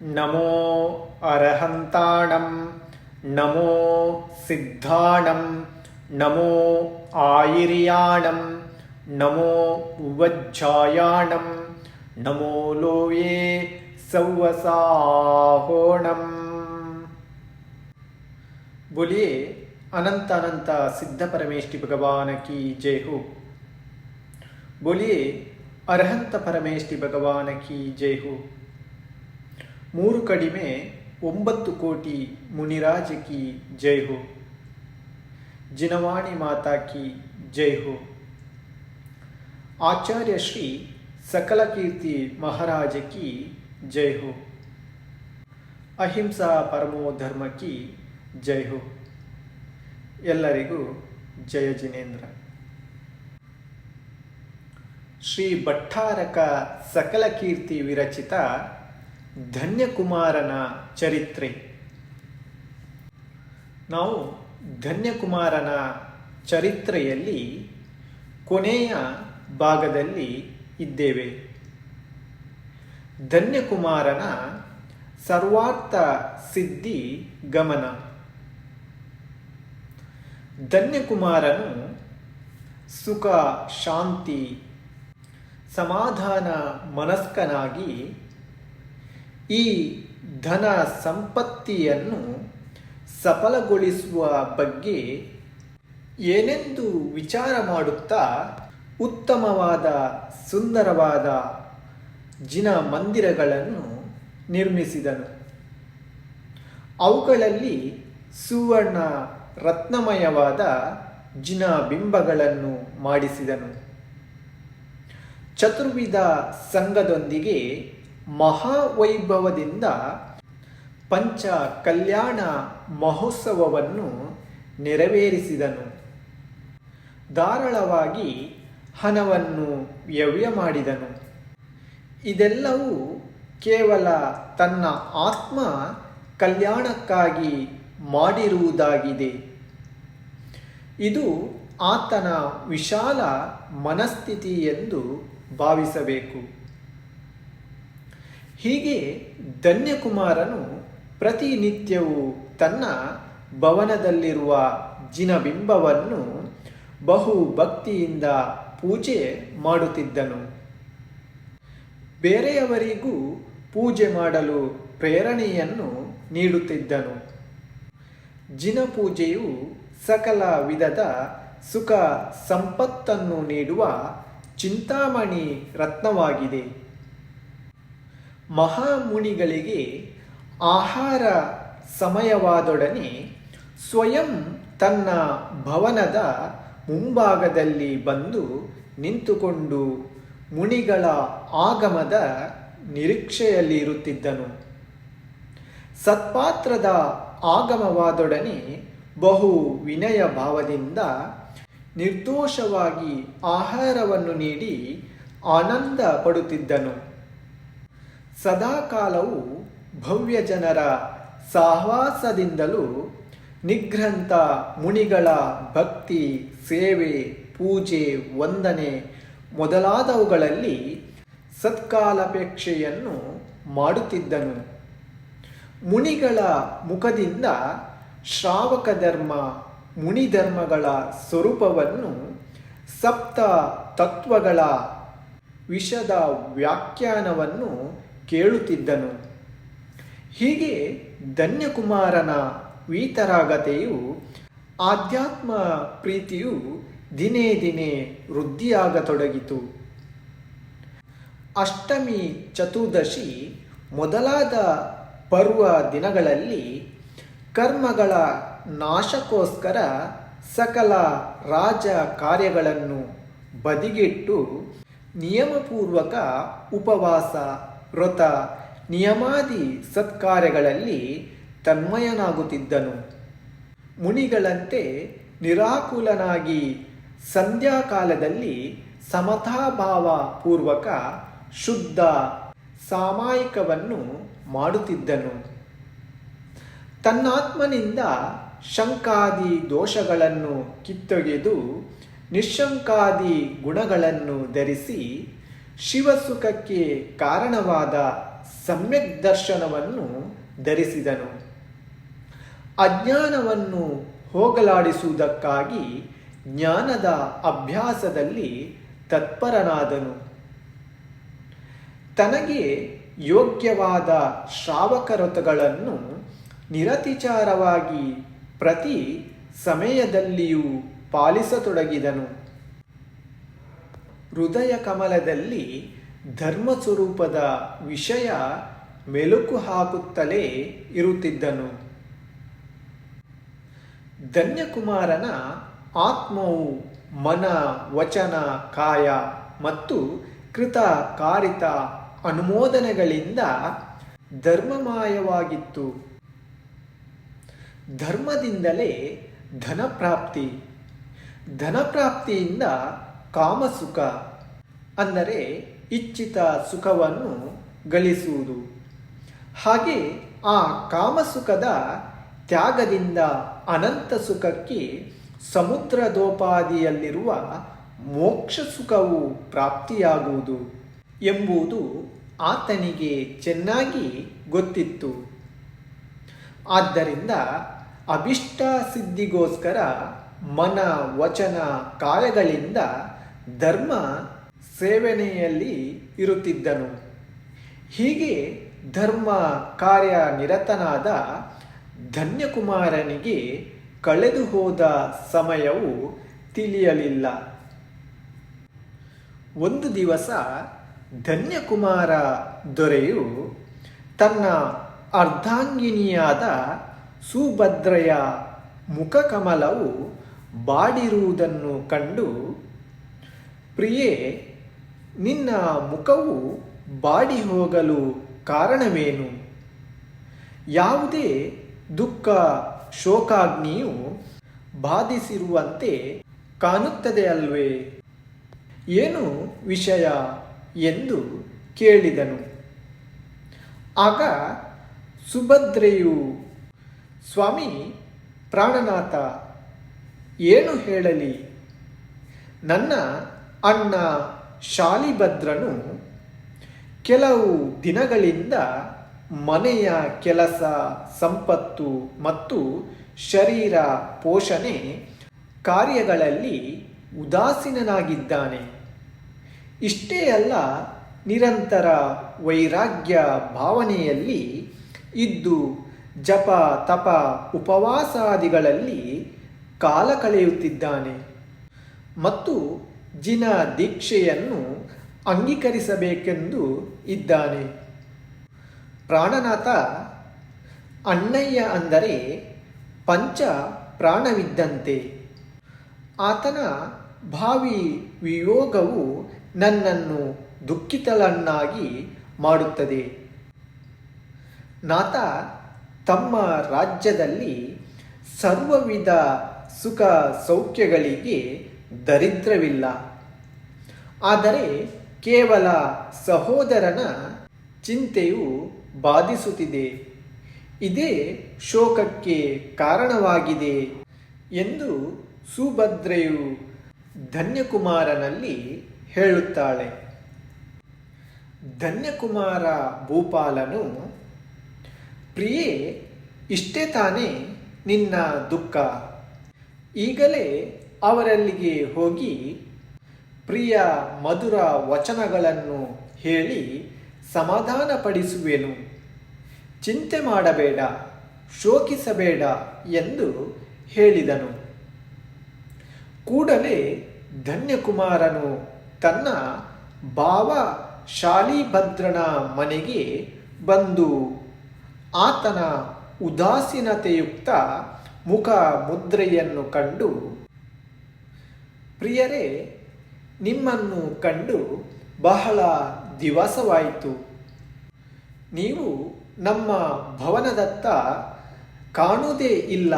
నమో అర్హంతాణం నమో సిద్ధాణం నమో ఆయిర్యాణం నమో ఉవజ్జాయాణం నమో లోయే సౌవసాహోణం बोलिए अनंत अनंत सिद्ध परमेष्टि भगवान की जय हो बोलिए अरहंत परमेष्टि भगवान की जय हो ಮೂರು ಕಡಿಮೆ ಒಂಬತ್ತು ಕೋಟಿ ಮುನಿರಾಜಕಿ ಜೈ ಹೋ. ಜಿನವಾಣಿ ಮಾತಾಕಿ ಜೈ ಹೋ. ಆಚಾರ್ಯ ಶ್ರೀ ಸಕಲ ಕೀರ್ತಿ ಮಹಾರಾಜಕಿ ಜೈ ಹೋ. ಅಹಿಂಸಾ ಪರಮೋ ಧರ್ಮಕ್ಕಿ ಜೈ ಹೋ. ಎಲ್ಲರಿಗೂ ಜಯ ಜಿನೇಂದ್ರ. ಶ್ರೀ ಭಟ್ಟಾರಕ ಸಕಲ ಕೀರ್ತಿ ವಿರಚಿತ ಧನ್ಯಕುಮಾರನ ಚರಿತ್ರೆ. ನಾವು ಧನ್ಯಕುಮಾರನ ಚರಿತ್ರೆಯಲ್ಲಿ ಕೊನೆಯ ಭಾಗದಲ್ಲಿ ಇದ್ದೇವೆ. ಧನ್ಯಕುಮಾರನ ಸರ್ವಾರ್ಥ ಸಿದ್ಧಿ ಗಮನ. ಧನ್ಯಕುಮಾರನು ಸುಖ, ಶಾಂತಿ, ಸಮಾಧಾನ, ಮನಸ್ಕನಾಗಿ ಈ ಧನ ಸಂಪತ್ತಿಯನ್ನು ಸಫಲಗೊಳಿಸುವ ಬಗ್ಗೆ ಏನೆಂದು ವಿಚಾರ ಮಾಡುತ್ತಾ ಉತ್ತಮವಾದ, ಸುಂದರವಾದ ಜಿನ ಮಂದಿರಗಳನ್ನು ನಿರ್ಮಿಸಿದನು. ಅವುಗಳಲ್ಲಿ ಸುವರ್ಣ, ರತ್ನಮಯವಾದ ಜಿನ ಬಿಂಬಗಳನ್ನು ಮಾಡಿಸಿದನು. ಚತುರ್ವಿಧ ಸಂಘದೊಂದಿಗೆ ಮಹಾವೈಭವದಿಂದ ಪಂಚ ಕಲ್ಯಾಣ ಮಹೋತ್ಸವವನ್ನು ನೆರವೇರಿಸಿದನು. ಧಾರಾಳವಾಗಿ ಹಣವನ್ನು ವ್ಯವ್ಯ ಮಾಡಿದನು. ಇದೆಲ್ಲವೂ ಕೇವಲ ತನ್ನ ಆತ್ಮ ಕಲ್ಯಾಣಕ್ಕಾಗಿ ಮಾಡಿರುವುದಾಗಿದೆ. ಇದು ಆತನ ವಿಶಾಲ ಮನಸ್ಥಿತಿ ಎಂದು ಭಾವಿಸಬೇಕು. ಹೀಗೆ ಧನ್ಯಕುಮಾರನು ಪ್ರತಿನಿತ್ಯವೂ ತನ್ನ ಭವನದಲ್ಲಿರುವ ಜಿನಬಿಂಬವನ್ನು ಬಹು ಭಕ್ತಿಯಿಂದ ಪೂಜೆ ಮಾಡುತ್ತಿದ್ದನು. ಬೇರೆಯವರಿಗೂ ಪೂಜೆ ಮಾಡಲು ಪ್ರೇರಣೆಯನ್ನು ನೀಡುತ್ತಿದ್ದನು. ಜಿನ ಪೂಜೆಯು ಸಕಲ ವಿಧದ ಸುಖ ಸಂಪತ್ತನ್ನು ನೀಡುವ ಚಿಂತಾಮಣಿ ರತ್ನವಾಗಿದೆ. ಮಹಾಮುನಿಗಳಿಗೆ ಆಹಾರ ಸಮಯವಾದೊಡನೆ ಸ್ವಯಂ ತನ್ನ ಭವನದ ಮುಂಭಾಗದಲ್ಲಿ ಬಂದು ನಿಂತುಕೊಂಡು ಮುನಿಗಳ ಆಗಮದ ನಿರೀಕ್ಷೆಯಲ್ಲಿರುತ್ತಿದ್ದನು ಸತ್ಪಾತ್ರದ ಆಗಮವಾದೊಡನೆ ಬಹು ವಿನಯ ಭಾವದಿಂದ ನಿರ್ದೋಷವಾಗಿ ಆಹಾರವನ್ನು ನೀಡಿ ಆನಂದ ಪಡುತ್ತಿದ್ದನು. ಸದಾಕಾಲವು ಭವ್ಯ ಜನರ ಸಹವಾಸದಿಂದಲೂ ನಿಗ್ರಂಥ ಮುನಿಗಳ ಭಕ್ತಿ, ಸೇವೆ, ಪೂಜೆ, ವಂದನೆ ಮೊದಲಾದವುಗಳಲ್ಲಿ ಸತ್ಕಾಲಪೇಕ್ಷೆಯನ್ನು ಮಾಡುತ್ತಿದ್ದನು. ಮುನಿಗಳ ಮುಖದಿಂದ ಶ್ರಾವಕ ಧರ್ಮ ಮುನಿಧರ್ಮಗಳ ಸ್ವರೂಪವನ್ನು ಸಪ್ತ ತತ್ವಗಳ ವಿಷದ ವ್ಯಾಖ್ಯಾನವನ್ನು ಕೇಳುತ್ತಿದ್ದನು. ಹೀಗೆ ಧನ್ಯಕುಮಾರನ ವೀತರಾಗತೆಯು, ಆಧ್ಯಾತ್ಮ ಪ್ರೀತಿಯು ದಿನೇ ದಿನೇ ವೃದ್ಧಿಯಾಗತೊಡಗಿತು. ಅಷ್ಟಮಿ ಚತುರ್ದಶಿ ಮೊದಲಾದ ಪರ್ವ ದಿನಗಳಲ್ಲಿ ಕರ್ಮಗಳ ನಾಶಕ್ಕೋಸ್ಕರ ಸಕಲ ರಾಜ ಕಾರ್ಯಗಳನ್ನು ಬದಿಗಿಟ್ಟು ನಿಯಮಪೂರ್ವಕ ಉಪವಾಸ ವ್ರತ, ನಿಯಮಾದಿ ಸತ್ಕಾರ್ಯಗಳಲ್ಲಿ ತನ್ಮಯನಾಗುತ್ತಿದ್ದನು. ಮುನಿಗಳಂತೆ ನಿರಾಕುಲನಾಗಿ ಸಂಧ್ಯಾಕಾಲದಲ್ಲಿ ಸಮತಾಭಾವ ಪೂರ್ವಕ ಶುದ್ಧ ಸಾಮಾಯಿಕವನ್ನು ಮಾಡುತ್ತಿದ್ದನು. ತನ್ನಾತ್ಮನಿಂದ ಶಂಕಾದಿ ದೋಷಗಳನ್ನು ಕಿತ್ತೊಗೆದು ನಿಶಂಕಾದಿ ಗುಣಗಳನ್ನು ಧರಿಸಿ ಶಿವಸುಖಕ್ಕೆ ಕಾರಣವಾದ ಸಮ್ಯಕ್ ದರ್ಶನವನ್ನು ಧರಿಸಿದನು. ಅಜ್ಞಾನವನ್ನು ಹೋಗಲಾಡಿಸುವುದಕ್ಕಾಗಿ ಜ್ಞಾನದ ಅಭ್ಯಾಸದಲ್ಲಿ ತತ್ಪರನಾದನು. ತನಗೆ ಯೋಗ್ಯವಾದ ಶ್ರಾವಕರತಗಳನ್ನು ನಿರತಿಚಾರವಾಗಿ ಪ್ರತಿ ಸಮಯದಲ್ಲಿಯೂ ಪಾಲಿಸತೊಡಗಿದನು. ಹೃದಯ ಕಮಲದಲ್ಲಿ ಧರ್ಮ ಸ್ವರೂಪದ ವಿಷಯ ಮೆಲುಕು ಹಾಕುತ್ತಲೇ ಇರುತ್ತಿದ್ದನು. ಧನ್ಯಕುಮಾರನ ಆತ್ಮವು ಮನ, ವಚನ, ಕಾಯ ಮತ್ತು ಕೃತ ಕಾರಿತ ಅನುಮೋದನೆಗಳಿಂದ ಧರ್ಮಮಾಯವಾಗಿತ್ತು. ಧರ್ಮದಿಂದಲೇ ಧನಪ್ರಾಪ್ತಿ. ಧನಪ್ರಾಪ್ತಿಯಿಂದ ಕಾಮಸುಖ. ಅಂದರೆ ಇಚ್ಛಿತ ಸುಖವನ್ನು ಗಳಿಸುವುದು. ಹಾಗೆ ಆ ಕಾಮಸುಖದ ತ್ಯಾಗದಿಂದ ಅನಂತ ಸುಖಕ್ಕೆ ಸಮುದ್ರದೋಪಾದಿಯಲ್ಲಿರುವ ಮೋಕ್ಷ ಸುಖವು ಪ್ರಾಪ್ತಿಯಾಗುವುದು ಎಂಬುದು ಆತನಿಗೆ ಚೆನ್ನಾಗಿ ಗೊತ್ತಿತ್ತು. ಆದ್ದರಿಂದ ಅಭಿಷ್ಟ ಸಿದ್ಧಿಗೋಸ್ಕರ ಮನ ವಚನ ಕಾಯಗಳಿಂದ ಧರ್ಮ ಸೇವನೆಯಲ್ಲಿ ಇರುತ್ತಿದ್ದನು. ಹೀಗೆ ಧರ್ಮ ಕಾರ್ಯ ನಿರತನಾದ ಧನ್ಯಕುಮಾರನಿಗೆ ಕಳೆದು ಹೋದ ಸಮಯವು ತಿಳಿಯಲಿಲ್ಲ. ಒಂದು ದಿವಸ ಧನ್ಯಕುಮಾರ ದೊರೆಯು ತನ್ನ ಅರ್ಧಾಂಗಿನಿಯಾದ ಸುಭದ್ರೆಯ ಮುಖಕಮಲವು ಬಾಡಿರುವುದನ್ನು ಕಂಡು, ಪ್ರಿಯೆ ನಿನ್ನ ಮುಖವು ಬಾಡಿ ಹೋಗಲು ಕಾರಣವೇನು? ಯಾವುದೇ ದುಃಖ ಶೋಕಾಗ್ನಿಯು ಬಾಧಿಸಿರುವಂತೆ ಕಾಣುತ್ತದೆ ಅಲ್ವೇ? ಏನು ವಿಷಯ ಎಂದು ಕೇಳಿದನು. ಆಗ ಸುಭದ್ರೆಯು, ಸ್ವಾಮಿ, ಪ್ರಾಣನಾಥ, ಏನು ಹೇಳಲಿ? ನನ್ನ ಅಣ್ಣ ಶಾಲಿಭದ್ರನು ಕೆಲವು ದಿನಗಳಿಂದ ಮನೆಯ ಕೆಲಸ, ಸಂಪತ್ತು ಮತ್ತು ಶರೀರ ಪೋಷಣೆ ಕಾರ್ಯಗಳಲ್ಲಿ ಉದಾಸೀನನಾಗಿದ್ದಾನೆ. ಇಷ್ಟೇ ಅಲ್ಲ, ನಿರಂತರ ವೈರಾಗ್ಯ ಭಾವನೆಯಲ್ಲಿ ಇದ್ದು ಜಪ, ತಪ, ಉಪವಾಸಾದಿಗಳಲ್ಲಿ ಕಾಲ ಕಳೆಯುತ್ತಿದ್ದಾನೆ. ಮತ್ತು ಜಿನ ದೀಕ್ಷೆಯನ್ನು ಅಂಗೀಕರಿಸಬೇಕೆಂದು ಇದ್ದಾನೆ. ಪ್ರಾಣನಾಥ ಅಣ್ಣಯ್ಯ ಅಂದರೆ ಪಂಚ ಪ್ರಾಣವಿದ್ದಂತೆ. ಆತನ ಭಾವಿ ವಿಯೋಗವು ನನ್ನನ್ನು ದುಃಖಿತಳನ್ನಾಗಿ ಮಾಡುತ್ತದೆ. ನಾಥ ತಮ್ಮ ರಾಜ್ಯದಲ್ಲಿ ಸರ್ವವಿಧ ಸುಖ ಸೌಖ್ಯಗಳಿಗೆ ದರಿದ್ರವಿಲ್ಲ. ಆದರೆ ಕೇವಲ ಸಹೋದರನ ಚಿಂತೆಯು ಬಾಧಿಸುತ್ತಿದೆ. ಇದೇ ಶೋಕಕ್ಕೆ ಕಾರಣವಾಗಿದೆ ಎಂದು ಸುಭದ್ರೆಯು ಧನ್ಯಕುಮಾರನಲ್ಲಿ ಹೇಳುತ್ತಾಳೆ. ಧನ್ಯಕುಮಾರ ಭೂಪಾಲನು, ಪ್ರಿಯೆ, ಇಷ್ಟೇ ತಾನೇ ನಿನ್ನ ದುಃಖ. ಈಗಲೇ ಅವರಲ್ಲಿಗೆ ಹೋಗಿ ಪ್ರಿಯ ಮಧುರ ವಚನಗಳನ್ನು ಹೇಳಿ ಸಮಾಧಾನಪಡಿಸುವೆನು. ಚಿಂತೆ ಮಾಡಬೇಡ, ಶೋಕಿಸಬೇಡ ಎಂದು ಹೇಳಿದನು. ಕೂಡಲೇ ಧನ್ಯಕುಮಾರನು ತನ್ನ ಭಾವ ಶಾಲಿಭದ್ರನ ಮನೆಗೆ ಬಂದು ಆತನ ಉದಾಸೀನತೆಯುಕ್ತ ಮುಖ ಮುದ್ರೆಯನ್ನು ಕಂಡು, ಪ್ರಿಯರೇ ನಿಮ್ಮನ್ನು ಕಂಡು ಬಹಳ ದಿವಸವಾಯಿತು. ನೀವು ನಮ್ಮ ಭವನದತ್ತ ಕಾಣುವುದೇ ಇಲ್ಲ.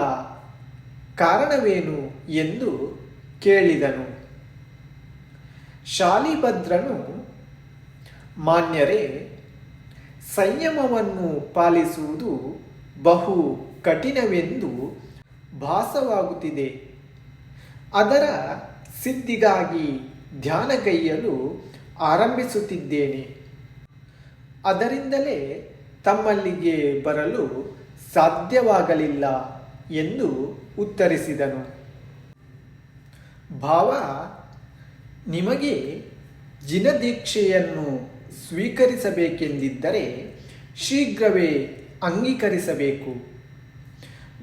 ಕಾರಣವೇನು ಎಂದು ಕೇಳಿದನು. ಶಾಲಿಭದ್ರನು, ಮಾನ್ಯರೇ, ಸಂಯಮವನ್ನು ಪಾಲಿಸುವುದು ಬಹು ಕಠಿಣವೆಂದು ಭಾಸವಾಗುತ್ತಿದೆ. ಅದರ ಸಿದ್ಧಿಗಾಗಿ ಧ್ಯಾನಗೈಯಲು ಆರಂಭಿಸುತ್ತಿದ್ದೇನೆ. ಅದರಿಂದಲೇ ತಮ್ಮಲ್ಲಿಗೆ ಬರಲು ಸಾಧ್ಯವಾಗಲಿಲ್ಲ ಎಂದು ಉತ್ತರಿಸಿದನು. ಭಾವ, ನಿಮಗೆ ಜಿನದೀಕ್ಷೆಯನ್ನು ಸ್ವೀಕರಿಸಬೇಕೆಂದಿದ್ದರೆ ಶೀಘ್ರವೇ ಅಂಗೀಕರಿಸಬೇಕು.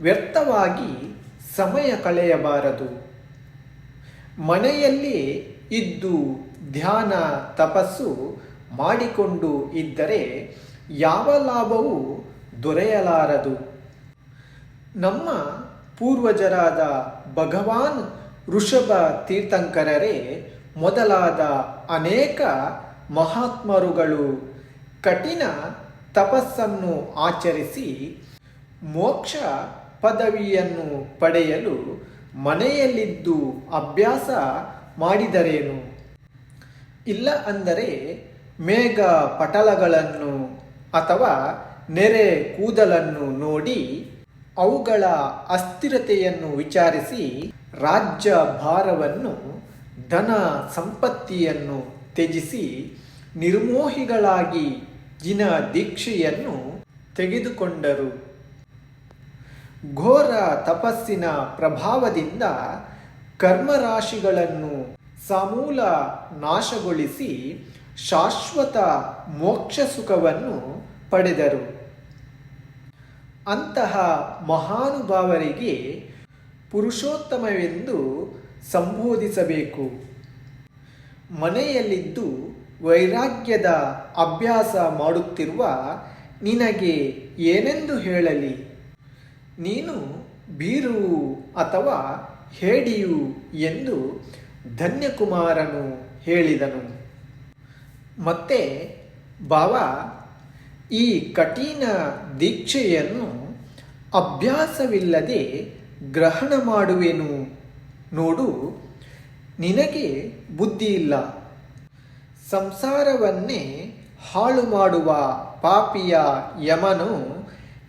ವ್ಯರ್ಥವಾಗಿ ಸಮಯ ಕಳೆಯಬಾರದು. ಮನೆಯಲ್ಲಿ ಇದ್ದು ಧ್ಯಾನ ತಪಸ್ಸು ಮಾಡಿಕೊಂಡು ಇದ್ದರೆ ಯಾವ ಲಾಭವೂ ದೊರೆಯಲಾರದು? ನಮ್ಮ ಪೂರ್ವಜರಾದ ಭಗವಾನ್ ಋಷಭ ತೀರ್ಥಂಕರರೇ ಮೊದಲಾದ ಅನೇಕ ಮಹಾತ್ಮರುಗಳು ಕಠಿಣ ತಪಸ್ಸನ್ನು ಆಚರಿಸಿ ಮೋಕ್ಷ ಪದವಿಯನ್ನು ಪಡೆಯಲು ಮನೆಯಲ್ಲಿದ್ದು ಅಭ್ಯಾಸ ಮಾಡಿದರೇನು? ಇಲ್ಲ ಅಂದರೆ ಮೇಘ ಪಟಲಗಳನ್ನು ಅಥವಾ ನೆರೆ ಕೂದಲನ್ನು ನೋಡಿ ಅವುಗಳ ಅಸ್ಥಿರತೆಯನ್ನು ವಿಚಾರಿಸಿ ರಾಜ್ಯ ಭಾರವನ್ನು, ಧನ ಸಂಪತ್ತಿಯನ್ನು ತ್ಯಜಿಸಿ ನಿರ್ಮೋಹಿಗಳಾಗಿ ಜಿನ ದೀಕ್ಷೆಯನ್ನು ತೆಗೆದುಕೊಂಡರು. ಘೋರ ತಪಸ್ಸಿನ ಪ್ರಭಾವದಿಂದ ಕರ್ಮರಾಶಿಗಳನ್ನು ಸಮೂಲ ನಾಶಗೊಳಿಸಿ ಶಾಶ್ವತ ಮೋಕ್ಷ ಸುಖವನ್ನು ಪಡೆದರು. ಅಂತಹ ಮಹಾನುಭಾವರಿಗೆ ಪುರುಷೋತ್ತಮವೆಂದು ಸಂಬೋಧಿಸಬೇಕು. ಮನೆಯಲ್ಲಿದ್ದು ವೈರಾಗ್ಯದ ಅಭ್ಯಾಸ ಮಾಡುತ್ತಿರುವ ನಿನಗೆ ಏನೆಂದು ಹೇಳಲಿ? ನೀನು ಬೀರು ಅಥವಾ ಹೇಡಿಯು ಎಂದು ಧನ್ಯಕುಮಾರನು ಹೇಳಿದನು. ಮತ್ತೆ ಬಾವ, ಈ ಕಠಿಣ ದೀಕ್ಷೆಯನ್ನು ಅಭ್ಯಾಸವಿಲ್ಲದೆ ಗ್ರಹಣ ಮಾಡುವೆನು. ನೋಡು, ನಿನಗೆ ಬುದ್ಧಿ ಇಲ್ಲ. ಸಂಸಾರವನ್ನೇ ಹಾಳು ಮಾಡುವ ಪಾಪಿಯ ಯಮನು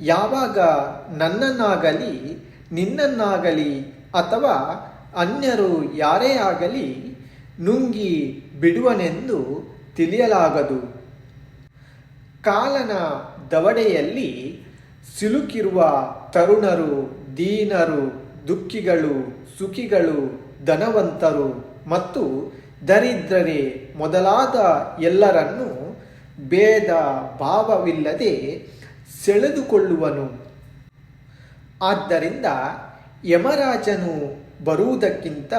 ಯಾವಾಗ ನನ್ನನ್ನಾಗಲಿ ನಿನ್ನನ್ನಾಗಲಿ ಅಥವಾ ಅನ್ಯರು ಯಾರೇ ಆಗಲಿ ನುಂಗಿ ಬಿಡುವನೆಂದು ತಿಳಿಯಲಾಗದು. ಕಾಲನ ದವಡೆಯಲ್ಲಿ ಸಿಲುಕಿರುವ ತರುಣರು, ದೀನರು, ದುಃಖಿಗಳು, ಸುಖಿಗಳು, ಧನವಂತರು ಮತ್ತು ದರಿದ್ರರೇ ಮೊದಲಾದ ಎಲ್ಲರನ್ನೂ ಭೇದ ಭಾವವಿಲ್ಲದೆ ಸೆಳೆದುಕೊಳ್ಳುವನು. ಆದ್ದರಿಂದ ಯಮರಾಜನು ಬರುವುದಕ್ಕಿಂತ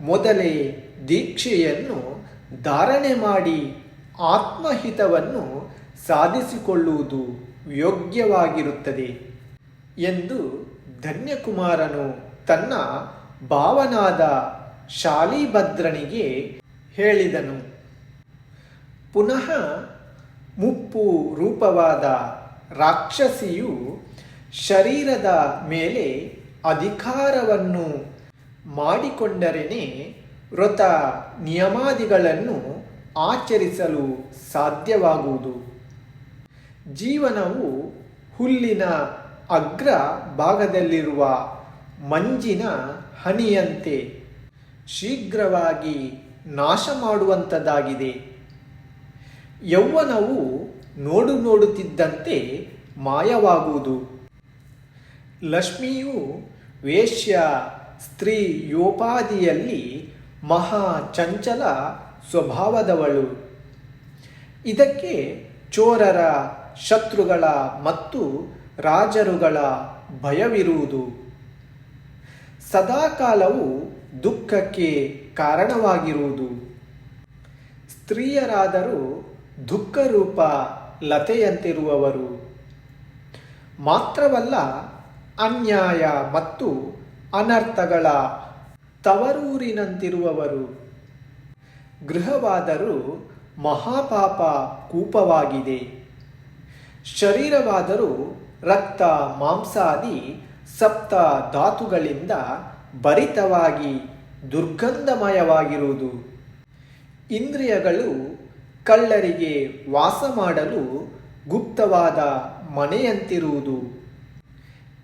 ಮೊದಲೇ ದೀಕ್ಷೆಯನ್ನು ಧಾರಣೆ ಮಾಡಿ ಆತ್ಮಹಿತವನ್ನು ಸಾಧಿಸಿಕೊಳ್ಳುವುದು ಯೋಗ್ಯವಾಗಿರುತ್ತದೆ ಎಂದು ಧನ್ಯಕುಮಾರನು ತನ್ನ ಭಾವನಾದ ಶಾಲಿಭದ್ರನಿಗೆ ಹೇಳಿದನು. ಪುನಃ ಮುಪ್ಪು ರೂಪವಾದ ರಾಕ್ಷಸಿಯು ಶರೀರದ ಮೇಲೆ ಅಧಿಕಾರವನ್ನು ಮಾಡಿಕೊಂಡರೇನೆ ವ್ರತ ನಿಯಮಾದಿಗಳನ್ನು ಆಚರಿಸಲು ಸಾಧ್ಯವಾಗುವುದು. ಜೀವನವು ಹುಲ್ಲಿನ ಅಗ್ರ ಭಾಗದಲ್ಲಿರುವ ಮಂಜಿನ ಹನಿಯಂತೆ ಶೀಘ್ರವಾಗಿ ನಾಶ ಮಾಡುವಂಥದ್ದಾಗಿದೆ ಯೌವನವು ನೋಡು ನೋಡುತ್ತಿದ್ದಂತೆ ಮಾಯವಾಗುವುದು. ಲಕ್ಷ್ಮಿಯು ವೇಶ್ಯ ಸ್ತ್ರೀ ಯೋಪಾದಿಯಲ್ಲಿ ಮಹಾ ಚಂಚಲ ಸ್ವಭಾವದವಳು. ಇದಕ್ಕೆ ಚೋರರ ಶತ್ರುಗಳ ಮತ್ತು ರಾಜರುಗಳ ಭಯವಿರುವುದು. ಸದಾಕಾಲವು ದುಃಖಕ್ಕೆ ಕಾರಣವಾಗಿರುವುದು. ಸ್ತ್ರೀಯರಾದರೂ ದುಃಖರೂಪ ಲತೆಯಂತಿರುವವರು. ಮಾತ್ರವಲ್ಲ ಅನ್ಯಾಯ ಮತ್ತು ಅನರ್ಥಗಳ ತವರೂರಿನಂತಿರುವವರು. ಗೃಹವಾದರೂ ಮಹಾಪಾಪ ಕೂಪವಾಗಿದೆ. ಶರೀರವಾದರೂ ರಕ್ತ, ಮಾಂಸಾದಿ, ಸಪ್ತ ಧಾತುಗಳಿಂದ ಭರಿತವಾಗಿ, ದುರ್ಗಂಧಮಯವಾಗಿರುವುದು. ಇಂದ್ರಿಯಗಳು ಕಳ್ಳರಿಗೆ ವಾಸ ಮಾಡಲು ಗುಪ್ತವಾದ ಮನೆಯಂತಿರುವುದು.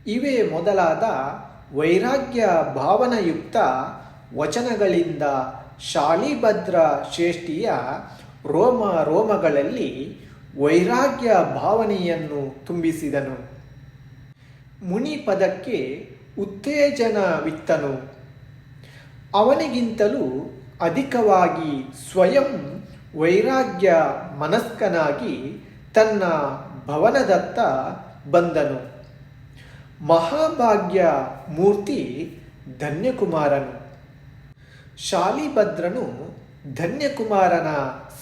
ಇವೇ ಮೊದಲಾದ ವೈರಾಗ್ಯ ಭಾವನಯುಕ್ತ ವಚನಗಳಿಂದ ಶಾಲಿಭದ್ರ ಶ್ರೇಷ್ಠಿಯ ರೋಮ ರೋಮಗಳಲ್ಲಿ ವೈರಾಗ್ಯ ಭಾವನೆಯನ್ನು ತುಂಬಿಸಿದನು. ಮುನಿ ಪದಕ್ಕೆ ಉತ್ತೇಜನವಿತ್ತನು ಅವನಿಗಿಂತಲೂ ಅಧಿಕವಾಗಿ ಸ್ವಯಂ ವೈರಾಗ್ಯ ಮನಸ್ಕನಾಗಿ ತನ್ನ ಭವನದತ್ತ ಬಂದನು. ಮಹಾಭಾಗ್ಯ ಮೂರ್ತಿ ಧನ್ಯಕುಮಾರನು. ಶಾಲಿಭದ್ರನು ಧನ್ಯಕುಮಾರನ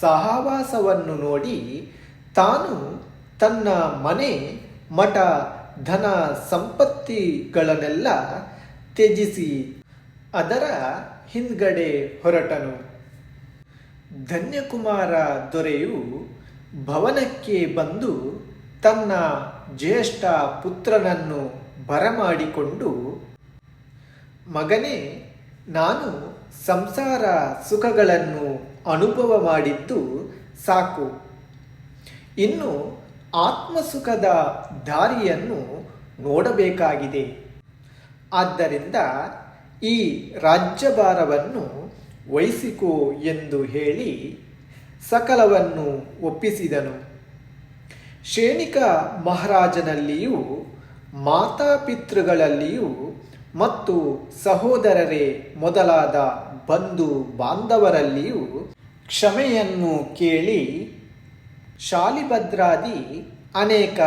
ಸಹವಾಸವನ್ನು ನೋಡಿ ತಾನು ತನ್ನ ಮನೆ, ಮಠ, ಧನ ಸಂಪತ್ತಿಗಳನ್ನೆಲ್ಲ ತ್ಯಜಿಸಿ ಅದರ ಹಿಂದ್ಗಡೆ ಹೊರಟನು. ಧನ್ಯಕುಮಾರ ದೊರೆಯು ಭವನಕ್ಕೆ ಬಂದು ತನ್ನ ಜ್ಯೇಷ್ಠ ಪುತ್ರನನ್ನು ಬರಮಾಡಿಕೊಂಡು, ಮಗನೇ, ನಾನು ಸಂಸಾರ ಸುಖಗಳನ್ನು ಅನುಭವ ಮಾಡಿದ್ದು ಸಾಕು. ಇನ್ನು ಆತ್ಮಸುಖದ ದಾರಿಯನ್ನು ನೋಡಬೇಕಾಗಿದೆ. ಆದ್ದರಿಂದ ಈ ರಾಜ್ಯಭಾರವನ್ನು ವಹಿಸಿಕೋ ಎಂದು ಹೇಳಿ ಸಕಲವನ್ನು ಒಪ್ಪಿಸಿದನು. ಶೇಣಿಕ ಮಹಾರಾಜನಲ್ಲಿಯೂ ಮಾತಾಪಿತೃಗಳಲ್ಲಿಯೂ ಮತ್ತು ಸಹೋದರರೇ ಮೊದಲಾದ ಬಂಧು ಬಾಂಧವರಲ್ಲಿಯೂ ಕ್ಷಮೆಯನ್ನು ಕೇಳಿ ಶಾಲಿಭದ್ರಾದಿ ಅನೇಕ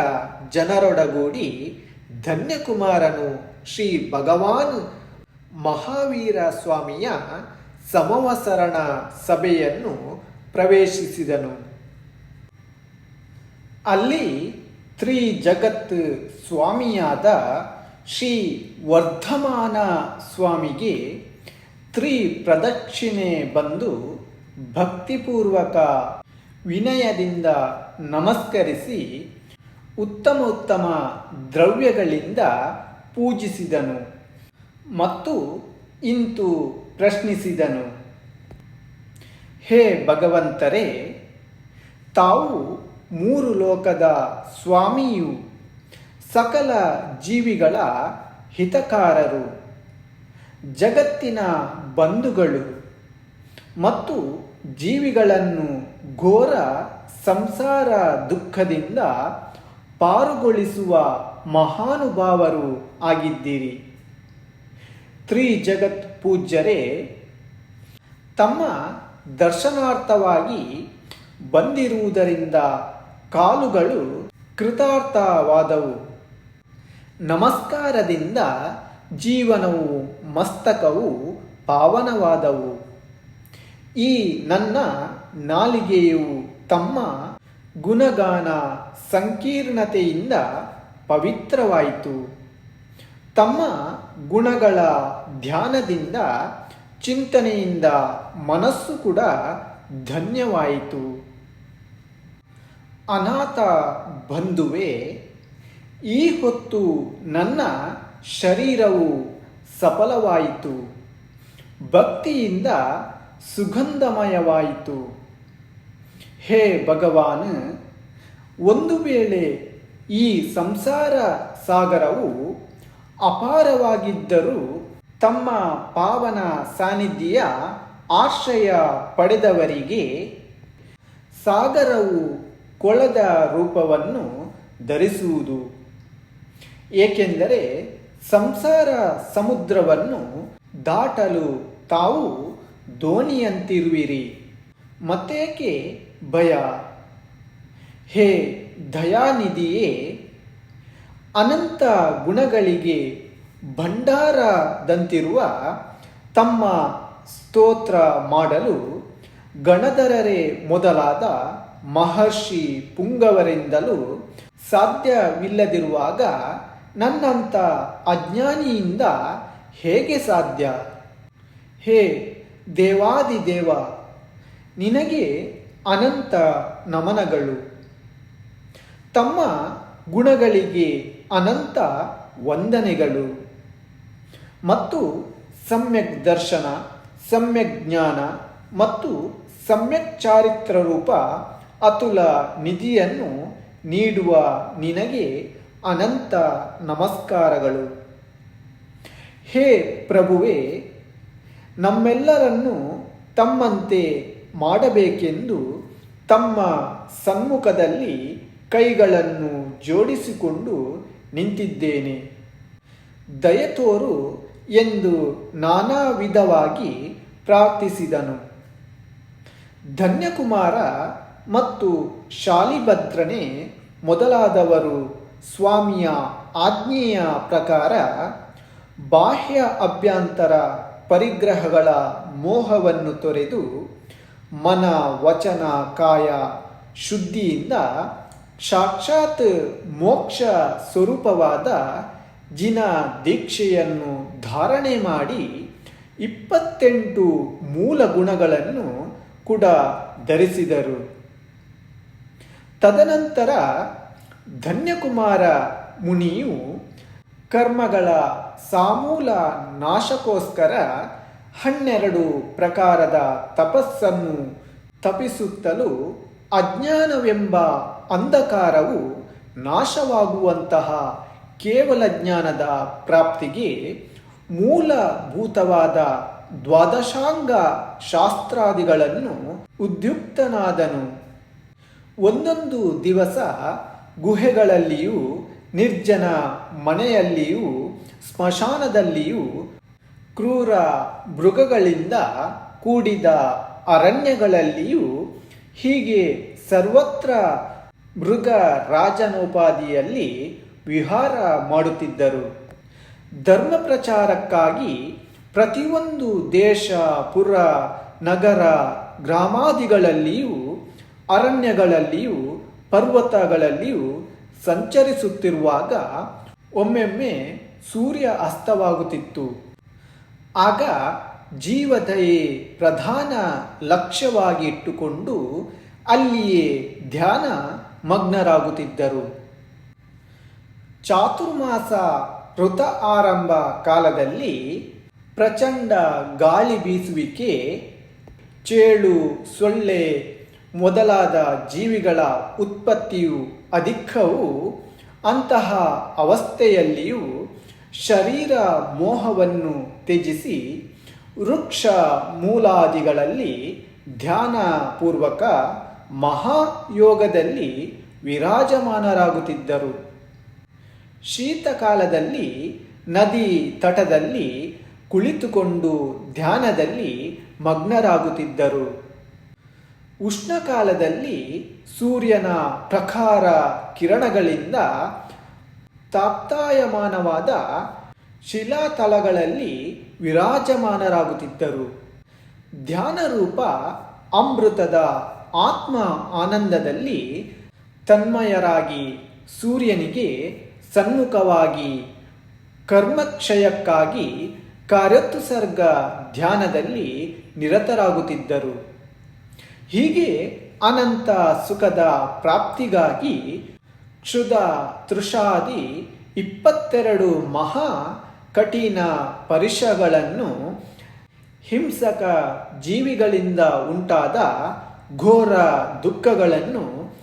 ಜನರೊಡಗೂಡಿ ಧನ್ಯಕುಮಾರನು ಶ್ರೀ ಭಗವಾನ್ ಮಹಾವೀರ ಸ್ವಾಮಿಯ ಸಮವಸರಣ ಸಭೆಯನ್ನು ಪ್ರವೇಶಿಸಿದನು. ಅಲ್ಲಿ ತ್ರಿ ಜಗತ್ ಸ್ವಾಮಿಯಾದ ಶ್ರೀ ವರ್ಧಮಾನ ಸ್ವಾಮಿಗೆ ತ್ರಿ ಪ್ರದಕ್ಷಿಣೆ ಬಂದು ಭಕ್ತಿಪೂರ್ವಕ ವಿನಯದಿಂದ ನಮಸ್ಕರಿಸಿ ಉತ್ತಮ ಉತ್ತಮ ದ್ರವ್ಯಗಳಿಂದ ಪೂಜಿಸಿದನು ಮತ್ತು ಇಂತು ಪ್ರಶ್ನಿಸಿದನು. ಹೇ ಭಗವಂತರೇ, ತಾವು ಮೂರು ಲೋಕದ ಸ್ವಾಮಿಯು ಸಕಲ ಜೀವಿಗಳ ಹಿತಕಾರರು. ಜಗತ್ತಿನ ಬಂಧುಗಳು ಮತ್ತು ಜೀವಿಗಳನ್ನು ಘೋರ ಸಂಸಾರ ದುಃಖದಿಂದ ಪಾರುಗೊಳಿಸುವ ಮಹಾನುಭಾವರು ಆಗಿದ್ದೀರಿ. ತ್ರಿಜಗತ್ ಪೂಜ್ಯರೇ ತಮ್ಮ ದರ್ಶನಾರ್ಥವಾಗಿ ಬಂದಿರುವುದರಿಂದ ಕಾಲುಗಳು ಕೃತಾರ್ಥವಾದವು. ನಮಸ್ಕಾರದಿಂದ ಜೀವನವು ಮಸ್ತಕವು ಪಾವನವಾದವು. ಈ ನನ್ನ ನಾಲಿಗೆಯು ತಮ್ಮ ಗುಣಗಾನ ಸಂಕೀರ್ಣತೆಯಿಂದ ಪವಿತ್ರವಾಯಿತು. ತಮ್ಮ ಗುಣಗಳ ಧ್ಯಾನದಿಂದ ಚಿಂತನೆಯಿಂದ ಮನಸ್ಸು ಕೂಡ ಧನ್ಯವಾಯಿತು. ಅನಾಥ ಬಂಧುವೆ, ಈ ಹೊತ್ತು ನನ್ನ ಶರೀರವು ಸಫಲವಾಯಿತು. ಭಕ್ತಿಯಿಂದ ಸುಗಂಧಮಯವಾಯಿತು. ಹೇ ಭಗವಾನ್, ಒಂದು ವೇಳೆ ಈ ಸಂಸಾರ ಸಾಗರವು ಅಪಾರವಾಗಿದ್ದರೂ ತಮ್ಮ ಪಾವನ ಸಾನ್ನಿಧ್ಯ ಆಶ್ರಯ ಪಡೆದವರಿಗೆ ಸಾಗರವು ಕೊಳದ ರೂಪವನ್ನು ಧರಿಸುವುದು. ಏಕೆಂದರೆ ಸಂಸಾರ ಸಮುದ್ರವನ್ನು ದಾಟಲು ತಾವು ದೋಣಿಯಂತಿರುವಿರಿ. ಮತ್ತೇಕೆ ಭಯ? ಹೇ ದಯಾನಿಧಿಯೇ, ಅನಂತ ಗುಣಗಳಿಗೆ ಭಂಡಾರದಂತಿರುವ ತಮ್ಮ ಸ್ತೋತ್ರ ಮಾಡಲು ಗಣಧರರೇ ಮೊದಲಾದ ಮಹರ್ಷಿ ಪುಂಗವರಿಂದಲೂ ಸಾಧ್ಯವಿಲ್ಲದಿರುವಾಗ ನನ್ನಂಥ ಅಜ್ಞಾನಿಯಿಂದ ಹೇಗೆ ಸಾಧ್ಯ? ಹೇ ದೇವಾದಿದೇವ, ನಿನಗೆ ಅನಂತ ನಮನಗಳು. ತಮ್ಮ ಗುಣಗಳಿಗೆ ಅನಂತ ವಂದನೆಗಳು. ಮತ್ತು ಸಮ್ಯಕ್ ದರ್ಶನ, ಸಮ್ಯಕ್ ಜ್ಞಾನ ಮತ್ತು ಸಮ್ಯಕ್ ಚಾರಿತ್ರ ರೂಪ ಅತುಲ ನಿಧಿಯನ್ನು ನೀಡುವ ನಿನಗೆ ಅನಂತ ನಮಸ್ಕಾರಗಳು. ಹೇ ಪ್ರಭುವೆ, ನಮ್ಮೆಲ್ಲರನ್ನು ತಮ್ಮಂತೆ ಮಾಡಬೇಕೆಂದು ತಮ್ಮ ಸಮ್ಮುಖದಲ್ಲಿ ಕೈಗಳನ್ನು ಜೋಡಿಸಿಕೊಂಡು ನಿಂತಿದ್ದೇನೆ. ದಯತೋರು ಎಂದು ನಾನಾ ವಿಧವಾಗಿ ಪ್ರಾರ್ಥಿಸಿದನು. ಧನ್ಯಕುಮಾರ ಮತ್ತು ಶಾಲಿಭದ್ರನೇ ಮೊದಲಾದವರು ಸ್ವಾಮಿಯ ಆಜ್ಞೆಯ ಪ್ರಕಾರ ಬಾಹ್ಯ ಅಭ್ಯಂತರ ಪರಿಗ್ರಹಗಳ ಮೋಹವನ್ನು ತೊರೆದು ಮನ, ವಚನ, ಕಾಯ, ಶುದ್ಧಿಯಿಂದ ಸಾಕ್ಷಾತ್ ಮೋಕ್ಷ ಸ್ವರೂಪವಾದ ಜಿನ ದೀಕ್ಷೆಯನ್ನು ಧಾರಣೆ ಮಾಡಿ ಇಪ್ಪತ್ತೆಂಟು ಮೂಲ ಗುಣಗಳನ್ನು ಕೂಡ ಧರಿಸಿದರು. ತದನಂತರ ಧನ್ಯಕುಮಾರ ಮುನಿಯು ಕರ್ಮಗಳ ಸಾಮೂಲ ನಾಶಕ್ಕೋಸ್ಕರ ಹನ್ನೆರಡು ಪ್ರಕಾರದ ತಪಸ್ಸನ್ನು ತಪಿಸುತ್ತಲೂ ಅಜ್ಞಾನವೆಂಬ ಅಂಧಕಾರವು ನಾಶವಾಗುವಂತಹ ಕೇವಲ ಜ್ಞಾನದ ಪ್ರಾಪ್ತಿಗೆ ಮೂಲಭೂತವಾದ ದ್ವಾದಶಾಂಗ ಶಾಸ್ತ್ರಾದಿಗಳನ್ನು ಉದ್ಯುಕ್ತನಾದನು. ಒಂದೊಂದು ದಿವಸ ಗುಹೆಗಳಲ್ಲಿಯೂ, ನಿರ್ಜನ ಮನೆಯಲ್ಲಿಯೂ, ಸ್ಮಶಾನದಲ್ಲಿಯೂ ಕ್ರೂರ ಮೃಗಗಳಿಂದ ಕೂಡಿದ ಅರಣ್ಯಗಳಲ್ಲಿಯೂ ಹೀಗೆ ಸರ್ವತ್ರ ಮೃಗ ರಾಜನೋಪಾದಿಯಲ್ಲಿ ವಿಹಾರ ಮಾಡುತ್ತಿದ್ದರು. ಧರ್ಮ ಪ್ರಚಾರಕ್ಕಾಗಿ ಪ್ರತಿಯೊಂದು ದೇಶ, ಪುರ, ನಗರ, ಗ್ರಾಮಾದಿಗಳಲ್ಲಿಯೂ ಅರಣ್ಯಗಳಲ್ಲಿಯೂ, ಪರ್ವತಗಳಲ್ಲಿಯೂ ಸಂಚರಿಸುತ್ತಿರುವಾಗ ಒಮ್ಮೆಮ್ಮೆ ಸೂರ್ಯ ಅಸ್ತವಾಗುತ್ತಿತ್ತು. ಆಗ ಜೀವದಯೆ ಪ್ರಧಾನ ಲಕ್ಷ್ಯವಾಗಿ ಇಟ್ಟುಕೊಂಡು ಅಲ್ಲಿಯೇ ಧ್ಯಾನ ಮಗ್ನರಾಗುತ್ತಿದ್ದರು. ಚಾತುರ್ಮಾಸ ಋತ ಆರಂಭ ಕಾಲದಲ್ಲಿ ಪ್ರಚಂಡ ಗಾಳಿ ಬೀಸುವಿಕೆ, ಚೇಳು ಸೊಳ್ಳೆ ಮೊದಲಾದ ಜೀವಿಗಳ ಉತ್ಪತ್ತಿಯು ಅಧಿಕವು, ಅಂತಹ ಅವಸ್ಥೆಯಲ್ಲಿಯೂ ಶರೀರ ಮೋಹವನ್ನು ತ್ಯಜಿಸಿ ವೃಕ್ಷ ಮೂಲಾದಿಗಳಲ್ಲಿ ಧ್ಯಾನಪೂರ್ವಕ ಮಹಾಯೋಗದಲ್ಲಿ ವಿರಾಜಮಾನರಾಗುತ್ತಿದ್ದರು. ಶೀತಕಾಲದಲ್ಲಿ, ನದಿ ತಟದಲ್ಲಿ ಕುಳಿತುಕೊಂಡು ಧ್ಯಾನದಲ್ಲಿ ಮಗ್ನರಾಗುತ್ತಿದ್ದರು. ಉಷ್ಣಕಾಲದಲ್ಲಿ ಸೂರ್ಯನ ಪ್ರಖರ ಕಿರಣಗಳಿಂದ ತಾಪ್ತಾಯಮಾನವಾದ ಶಿಲಾತಲಗಳಲ್ಲಿ ವಿರಾಜಮಾನರಾಗುತ್ತಿದ್ದರು. ಧ್ಯಾನರೂಪ ಅಮೃತದ ಆತ್ಮ ಆನಂದದಲ್ಲಿ ತನ್ಮಯರಾಗಿ ಸೂರ್ಯನಿಗೆ ಸನ್ಮುಖವಾಗಿ ಕರ್ಮಕ್ಷಯಕ್ಕಾಗಿ ಕಾರ್ಯತ್ಸರ್ಗ ಧ್ಯಾನದಲ್ಲಿ ನಿರತರಾಗುತ್ತಿದ್ದರು. ಹೀಗೆ ಅನಂತ ಸುಖದ ಪ್ರಾಪ್ತಿಗಾಗಿ ಕ್ಷುದ ತೃಷಾದಿ ಇಪ್ಪತ್ತೆರಡು ಮಹಾ ಕಠಿಣ ಪರಿಷಗಳನ್ನು ಹಿಂಸಕ ಜೀವಿಗಳಿಂದ ಉಂಟಾದ ಘೋರ ದುಃಖಗಳನ್ನು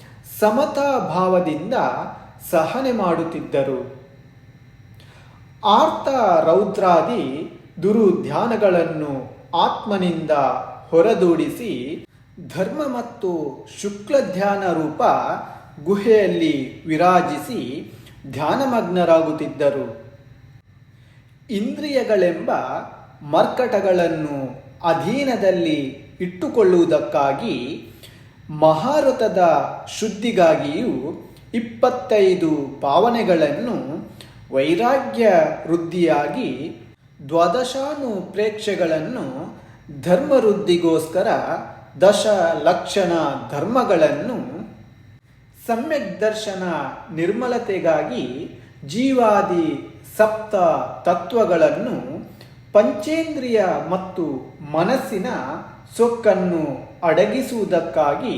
ಸಮತಾ ಭಾವದಿಂದ ಸಹನೆ ಮಾಡುತ್ತಿದ್ದರು. ಆರ್ತ ರೌದ್ರಾದಿ ದುರುಧ್ಯಾನಗಳನ್ನು ಆತ್ಮನಿಂದ ಹೊರದೂಡಿಸಿ ಧರ್ಮ ಮತ್ತು ಶುಕ್ಲ ಧ್ಯಾನ ರೂಪ ಗುಹೆಯಲ್ಲಿ ವಿರಾಜಿಸಿ ಧ್ಯಾನಮಗ್ನರಾಗುತ್ತಿದ್ದರು. ಇಂದ್ರಿಯಗಳೆಂಬ ಮರ್ಕಟಗಳನ್ನು ಅಧೀನದಲ್ಲಿ ಇಟ್ಟುಕೊಳ್ಳುವುದಕ್ಕಾಗಿ ಮಹಾರಥದ ಶುದ್ಧಿಗಾಗಿಯೂ ಇಪ್ಪತ್ತೈದು ಪಾವನೆಗಳನ್ನು ವೈರಾಗ್ಯ ವೃದ್ಧಿಯಾಗಿ ದ್ವಾದಶಾನು ಪ್ರೇಕ್ಷೆಗಳನ್ನು ಧರ್ಮವೃದ್ಧಿಗೋಸ್ಕರ ದಶ ಲಕ್ಷಣ ಧರ್ಮಗಳನ್ನು ಸಮ್ಯಕ್ ದರ್ಶನ ನಿರ್ಮಲತೆಗಾಗಿ ಜೀವಾದಿ ಸಪ್ತ ತತ್ವಗಳನ್ನು ಪಂಚೇಂದ್ರಿಯ ಮತ್ತು ಮನಸ್ಸಿನ ಸೊಕ್ಕನ್ನು ಅಡಗಿಸುವುದಕ್ಕಾಗಿ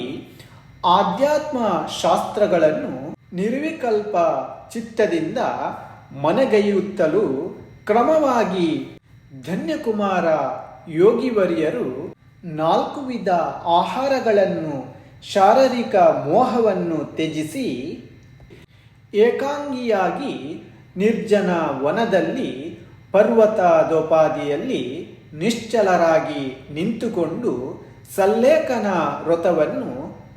ಆಧ್ಯಾತ್ಮ ಶಾಸ್ತ್ರಗಳನ್ನು ನಿರ್ವಿಕಲ್ಪ ಚಿತ್ತದಿಂದ ಮನಗೈಯುತ್ತಲೂ ಕ್ರಮವಾಗಿ ಧನ್ಯಕುಮಾರ ಯೋಗಿವರಿಯರು ನಾಲ್ಕು ವಿಧ ಆಹಾರಗಳನ್ನು ಶಾರೀರಿಕ ಮೋಹವನ್ನು ತ್ಯಜಿಸಿ ಏಕಾಂಗಿಯಾಗಿ ನಿರ್ಜನ ವನದಲ್ಲಿ, ಪರ್ವತದೋಪಾದಿಯಲ್ಲಿ ನಿಶ್ಚಲರಾಗಿ ನಿಂತುಕೊಂಡು ಸಲ್ಲೇಖನ ವ್ರತವನ್ನು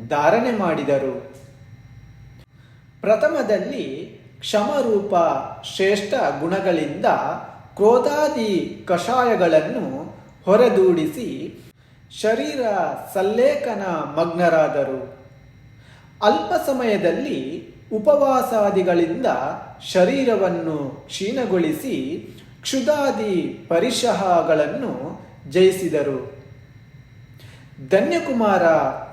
ಧಾರಣೆ ಮಾಡಿದರು. ಪ್ರಥಮದಲ್ಲಿ ಕ್ಷಮರೂಪ ಶ್ರೇಷ್ಠ ಗುಣಗಳಿಂದ ಕ್ರೋಧಾದಿ ಕಷಾಯಗಳನ್ನು ಹೊರದೂಡಿಸಿ ಶರೀರ ಸಲ್ಲೇಖನ ಮಗ್ನರಾದರು. ಅಲ್ಪ ಸಮಯದಲ್ಲಿ ಉಪವಾಸಾದಿಗಳಿಂದ ಶರೀರವನ್ನು ಕ್ಷೀಣಗೊಳಿಸಿ ಕ್ಷುದಾದಿ ಪರಿಶಹಗಳನ್ನು ಜಯಿಸಿದರು. ಧನ್ಯಕುಮಾರ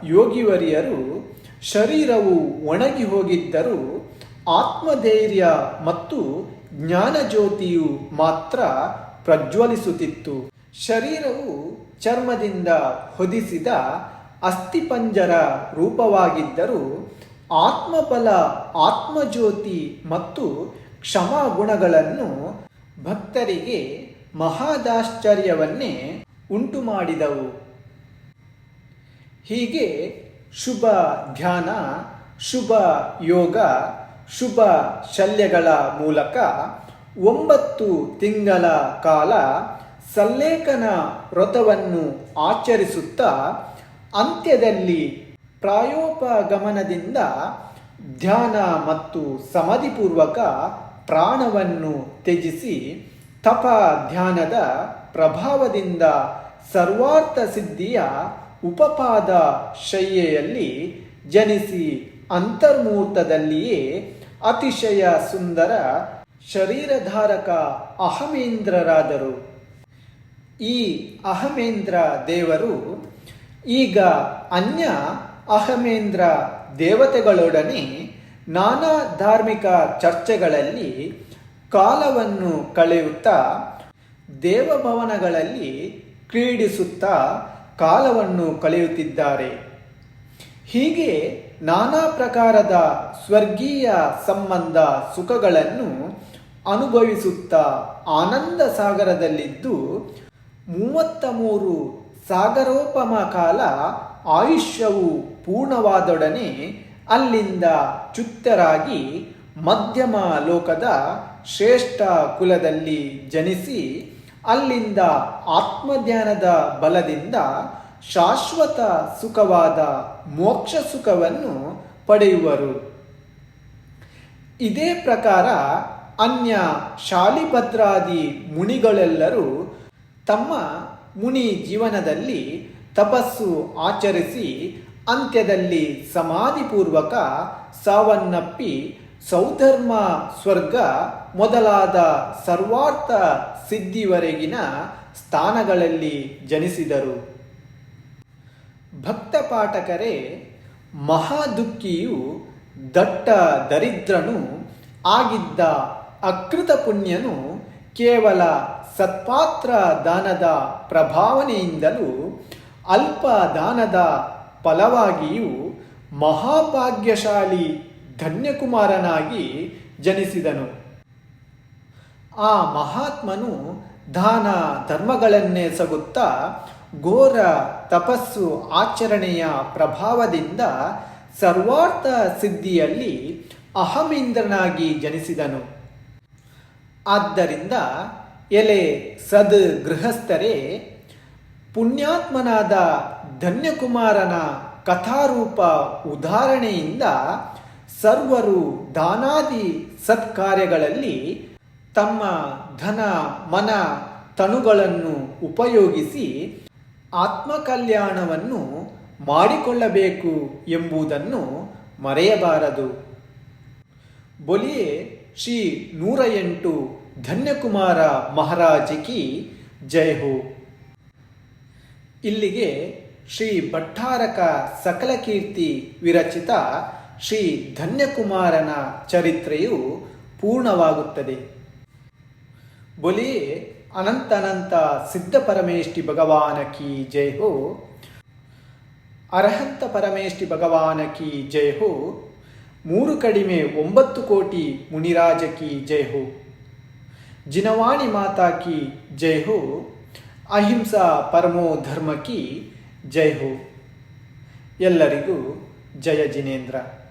ಯೋಗಿವರಿಯರು ಶರೀರವು ಒಣಗಿ ಹೋಗಿದ್ದರೂ ಆತ್ಮಧೈರ್ಯ ಮತ್ತು ಜ್ಞಾನಜ್ಯೋತಿಯು ಮಾತ್ರ ಪ್ರಜ್ವಲಿಸುತ್ತಿತ್ತು. ಶರೀರವು ಚರ್ಮದಿಂದ ಹೊದಿಸಿದ ಅಸ್ಥಿಪಂಜರ ರೂಪವಾಗಿದ್ದರೂ ಆತ್ಮಬಲ, ಆತ್ಮಜ್ಯೋತಿ ಮತ್ತು ಕ್ಷಮಾ ಗುಣಗಳನ್ನು ಭಕ್ತರಿಗೆ ಮಹಾದಾಶ್ಚರ್ಯವನ್ನೇ ಉಂಟು ಮಾಡಿದವು ಹೀಗೆ ಶುಭ ಧ್ಯಾನ, ಶುಭ ಯೋಗ, ಶುಭ ಶಲ್ಯಗಳ ಮೂಲಕ ಒಂಬತ್ತು ತಿಂಗಳ ಕಾಲ ಸಲ್ಲೇಖನ ವ್ರತವನ್ನು ಆಚರಿಸುತ್ತಾ ಅಂತ್ಯದಲ್ಲಿ ಪ್ರಾಯೋಪಗಮನದಿಂದ ಧ್ಯಾನ ಮತ್ತು ಸಮಾಧಿಪೂರ್ವಕ ಪ್ರಾಣವನ್ನು ತ್ಯಜಿಸಿ ತಪ ಧ್ಯಾನದ ಪ್ರಭಾವದಿಂದ ಸರ್ವಾರ್ಥ ಸಿದ್ಧಿಯ ಉಪಪಾದ ಶಯ್ಯೆಯಲ್ಲಿ ಜನಿಸಿ ಅಂತರ್ಮೂರ್ತದಲ್ಲಿಯೇ ಅತಿಶಯ ಸುಂದರ ಶರೀರಧಾರಕ ಅಹಮೇಂದ್ರರಾದರು. ಈ ಅಹಮೇಂದ್ರ ದೇವರು ಈಗ ಅನ್ಯ ಅಹಮೇಂದ್ರ ದೇವತೆಗಳೊಡನೆ ನಾನಾ ಧಾರ್ಮಿಕ ಚರ್ಚೆಗಳಲ್ಲಿ ಕಾಲವನ್ನು ಕಳೆಯುತ್ತಾ, ದೇವಭವನಗಳಲ್ಲಿ ಕ್ರೀಡಿಸುತ್ತಾ ಕಾಲವನ್ನು ಕಳೆಯುತ್ತಿದ್ದಾರೆ. ಹೀಗೆ ನಾನಾ ಪ್ರಕಾರದ ಸ್ವರ್ಗೀಯ ಸಂಬಂಧ ಸುಖಗಳನ್ನು ಅನುಭವಿಸುತ್ತಾ ಆನಂದ ಸಾಗರದಲ್ಲಿದ್ದು ಮೂವತ್ತ ಮೂರು ಸಾಗರೋಪಮ ಕಾಲ ಆಯುಷ್ಯವು ಪೂರ್ಣವಾದೊಡನೆ ಅಲ್ಲಿಂದ ಚ್ಯುತ್ತರಾಗಿ ಮಧ್ಯಮ ಲೋಕದ ಶ್ರೇಷ್ಠ ಕುಲದಲ್ಲಿ ಜನಿಸಿ ಅಲ್ಲಿಂದ ಆತ್ಮಧ್ಯಾನದ ಬಲದಿಂದ ಶಾಶ್ವತ ಸುಖವಾದ ಮೋಕ್ಷ ಸುಖವನ್ನು ಪಡೆಯುವರು. ಇದೇ ಪ್ರಕಾರ ಅನ್ಯ ಶಾಲಿಭದ್ರಾದಿ ಮುನಿಗಳೆಲ್ಲರೂ ತಮ್ಮ ಮುನಿ ಜೀವನದಲ್ಲಿ ತಪಸ್ಸು ಆಚರಿಸಿ ಅಂತ್ಯದಲ್ಲಿ ಸಮಾಧಿಪೂರ್ವಕ ಸಾವನ್ನಪ್ಪಿ ಸೌಧರ್ಮ ಸ್ವರ್ಗ ಮೊದಲಾದ ಸರ್ವಾರ್ಥ ಸಿದ್ಧಿವರೆಗಿನ ಸ್ಥಾನಗಳಲ್ಲಿ ಜನಿಸಿದರು. ಭಕ್ತ ಪಾಠಕರೇ, ಮಹಾದುಃಖಿಯು ದಟ್ಟ ದರಿದ್ರನು ಆಗಿದ್ದ ಅಕೃತ ಪುಣ್ಯನು ಕೇವಲ ಸತ್ಪಾತ್ರ ದಾನದ ಪ್ರಭಾವನೆಯಿಂದಲೂ ಅಲ್ಪ ದಾನದ ಫಲವಾಗಿಯೂ ಮಹಾಭಾಗ್ಯಶಾಲಿ ಧನ್ಯಕುಮಾರನಾಗಿ ಜನಿಸಿದನು. ಆ ಮಹಾತ್ಮನು ದಾನ ಧರ್ಮಗಳನ್ನೇ ಸಗುತ್ತಾ ಘೋರ ತಪಸ್ಸು ಆಚರಣೆಯ ಪ್ರಭಾವದಿಂದ ಸರ್ವಾರ್ಥ ಸಿದ್ಧಿಯಲ್ಲಿ ಅಹಮೇಂದ್ರನಾಗಿ ಜನಿಸಿದನು. ಆದ್ದರಿಂದ ಎಲೆ ಸದ್ ಗೃಹಸ್ಥರೇ, ಪುಣ್ಯಾತ್ಮನಾದ ಧನ್ಯಕುಮಾರನ ಕಥಾರೂಪ ಉದಾಹರಣೆಯಿಂದ ಸರ್ವರು ದಾನಾದಿ ಸತ್ಕಾರ್ಯಗಳಲ್ಲಿ ತಮ್ಮ ಧನ, ಮನ, ತನುಗಳನ್ನು ಉಪಯೋಗಿಸಿ ಆತ್ಮಕಲ್ಯಾಣವನ್ನು ಮಾಡಿಕೊಳ್ಳಬೇಕು ಎಂಬುದನ್ನು ಮರೆಯಬಾರದು. ಬೊಲಿಯೇ ಶ್ರೀ ನೂರ ಎಂಟು ಧನ್ಯಕುಮಾರ ಮಹಾರಾಜಕಿ ಜಯ ಹೋ. ಇಲ್ಲಿಗೆ ಶ್ರೀ ಭಟ್ಟಾರಕ ಸಕಲಕೀರ್ತಿ ವಿರಚಿತ ಶ್ರೀ ಧನ್ಯಕುಮಾರನ ಚರಿತ್ರೆಯು ಪೂರ್ಣವಾಗುತ್ತದೆ. ಬೊಲಿಯೇ ಅನಂತನಂತ ಸಿದ್ಧ ಪರಮೇಷ್ಠಿ ಭಗವಾನ ಕಿ ಜಯ ಹೋ. ಅರ್ಹಂತ ಪರಮೇಷ್ಠಿ ಭಗವಾನ ಕಿ ಜಯ ಹೋ. ಮೂರು ಕಡಿಮೆ ಒಂಬತ್ತು ಕೋಟಿ ಮುನಿರಾಜಕಿ ಜಯ ಹೋ. ಜಿನವಾಣಿ ಮಾತಾ ಜಯ ಹೋ. ಅಹಿಂಸಾ ಪರಮೋ ಧರ್ಮ ಜಯ ಹೋ. ಎಲ್ಲರಿಗೂ ಜಯ ಜಿನೇಂದ್ರ.